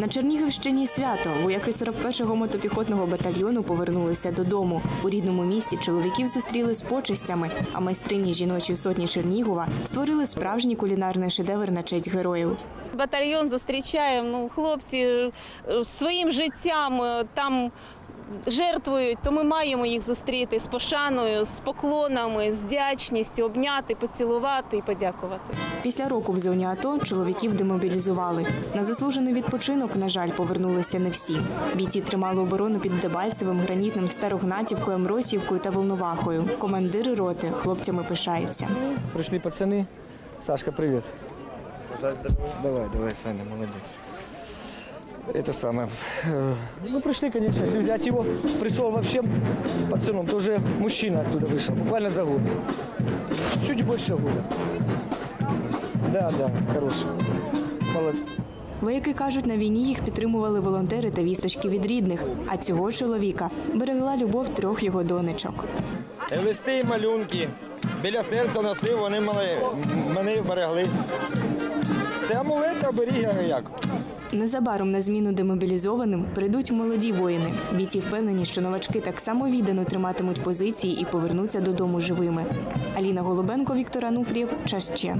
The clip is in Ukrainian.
На Чернігівщині свято. Вояки 41-го мотопіхотного батальйону повернулися додому. У рідному місті чоловіків зустріли з почестями, а майстрині жіночої сотні Чернігова створили справжній кулінарний шедевр на честь героїв. Батальйон зустрічаємо. Ну, хлопці е, своїм життям е, там жертвують, то ми маємо їх зустріти з пошаною, з поклонами, з вдячністю, обняти, поцілувати і подякувати. Після року в зоні АТО чоловіків демобілізували. На заслужений відпочинок, на жаль, повернулися не всі. Бійці тримали оборону під Дебальцевим, Гранітним, Старогнатівкою, Мросівкою та Волновахою. Командири роти хлопцями пишаються. Пришли пацаны. Сашка, привет. Давай, давай, Саня, молодец Это самое. э, Ну, пришли, конечно, если взять его, пришел вообще пацаном, то уже мужчина оттуда вышел, буквально за год. Чуть больше года. Да, да, хороший. Молодцы. Вояки кажуть, на війні їх підтримували волонтери та вісточки від рідних. А цього чоловіка берегла любов трьох його донечок. Листи і малюнки. Біля серця носив, вони мене, мене вберегли. Це амулет оберіг як. Незабаром на зміну демобілізованим прийдуть молоді воїни. Бійці впевнені, що новачки так само віддано триматимуть позиції і повернуться додому живими. Аліна Голубенко, Віктор Ануфрієв, Че.